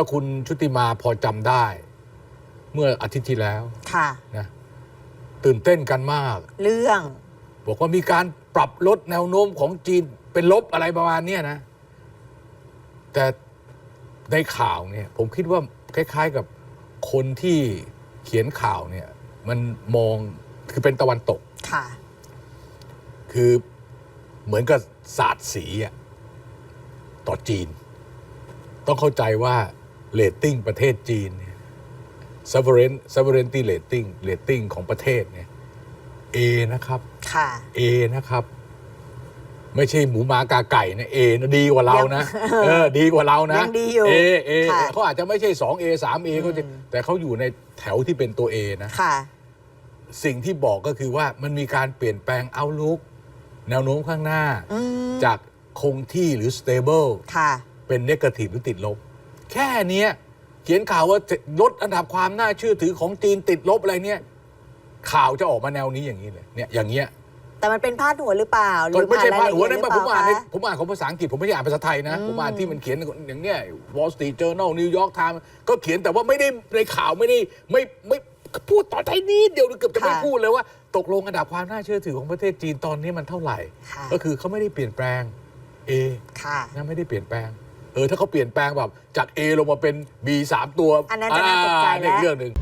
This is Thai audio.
ถ้าคุณชุติมาพอจำได้ เมื่ออาทิตย์ที่แล้วค่ะ นะตื่นเต้นกันมาก เรื่องบอกว่ามีการปรับลดแนวโน้มของจีนเป็นลบอะไรประมาณเนี้ยนะ แต่ในข่าวเนี่ย ผมคิดว่าคล้าย ๆกับคนที่เขียนข่าวเนี่ย มันมองคือเป็นตะวันตก ค่ะ คือเหมือนกับศาสตร์สีอะต่อจีน ต้องเข้าใจว่า เรตติ้งประเทศจีนเนี่ย sovereign sovereignty rating rating ของประเทศเนี่ย A นะครับ ค่ะ A นะครับ ไม่ใช่หมูหมากาไก่นะ A นะดีกว่าเรานะเออดีกว่าเรานะยังดีอยู่ A A ค่ะเขาอาจจะไม่ใช่ 2A 3A เขาจะแต่เขาอยู่ในแถวที่เป็นตัว A นะ ค่ะ สิ่งที่บอกก็คือว่ามันมีการเปลี่ยนแปลงเอาลุกแนวโน้มข้างหน้า อืมจากคงที่หรือ stable ค่ะ เป็นเนกาทีฟหรือติดลบ แค่เนี้ยเขียนข่าวว่าจะลดอันดับความน่าเชื่อถือของจีนติดลบอะไรเนี่ยข่าวจะออกมาแนวนี้อย่างนี้เลยเนี่ยอย่างเงี้ยแต่มันเป็นพาดหัวหรือเปล่าหก็รือไม่ใช่ผ่พาดรยละหัวเอียนะหรือผมอ่านในเปล่คะผมอ่านของภาษาอังกฤษผมไม่ได้อ่านภาษาไทยนะ ผมอ่านที่มันเขียนอย่างเนี้ย Wall Street Journal New York Times ก็เขียนแต่ว่าไม่ได้ในข่าวไม่ได้ไม่ไม่พูดต่อท้ายนิดเดียวเกือบจะไม่พูดเลยว่า ตกลงอันดับความน่าเชื่อถือของประเทศจีนตอนนี้มันเท่าไหร่ค่ะก็คือเขาไม่ได้เปลี่ยนแปลง A ค่ะนะไม่ได้เปลี่ยนแปลงเออถ้าเขาเปลี่ยนแปลงแบบจาก A ลงมาเป็น B สามตัวอันนั้นจะน่าตกใจอ่าเนี่ยแล้ว อีกเรื่องหนึ่ง